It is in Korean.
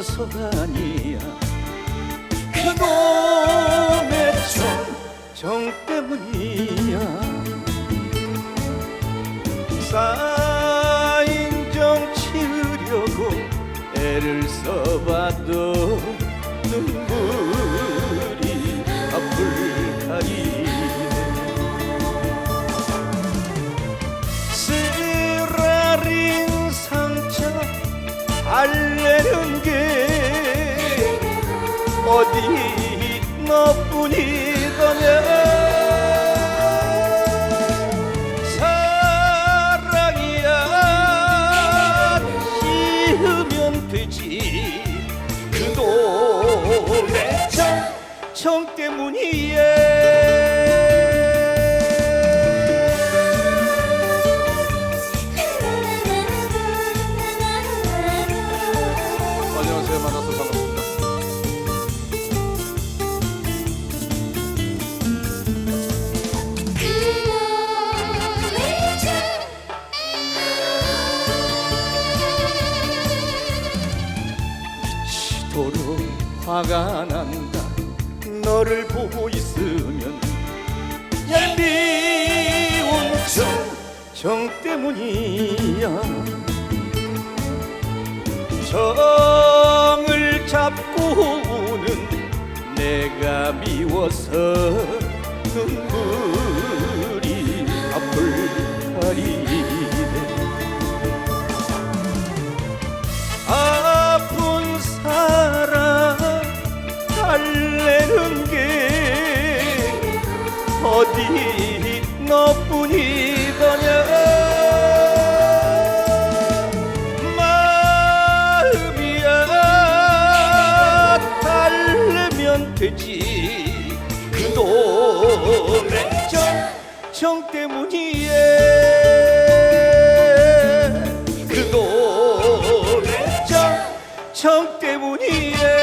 미워서가 아니야. 그놈의 정, 정 때문이야. 쌓인 정 치우려고 애를 써봐도 어디 너뿐이더냐 사랑이야 지으면 되지. 그놈의 정, 정 때문이에. 안녕하세요. 만나서 반갑습니다 시도로 화가 난다. 너를 보고 있으면 얄미운 정, 정 때문이야. 정을 잡고는 내가 미워서 눈물 어디 너뿐이더냐 마음이야 달래면 되지. 그놈의 정, 정 때문이에. 그놈의 정, 정 때문이에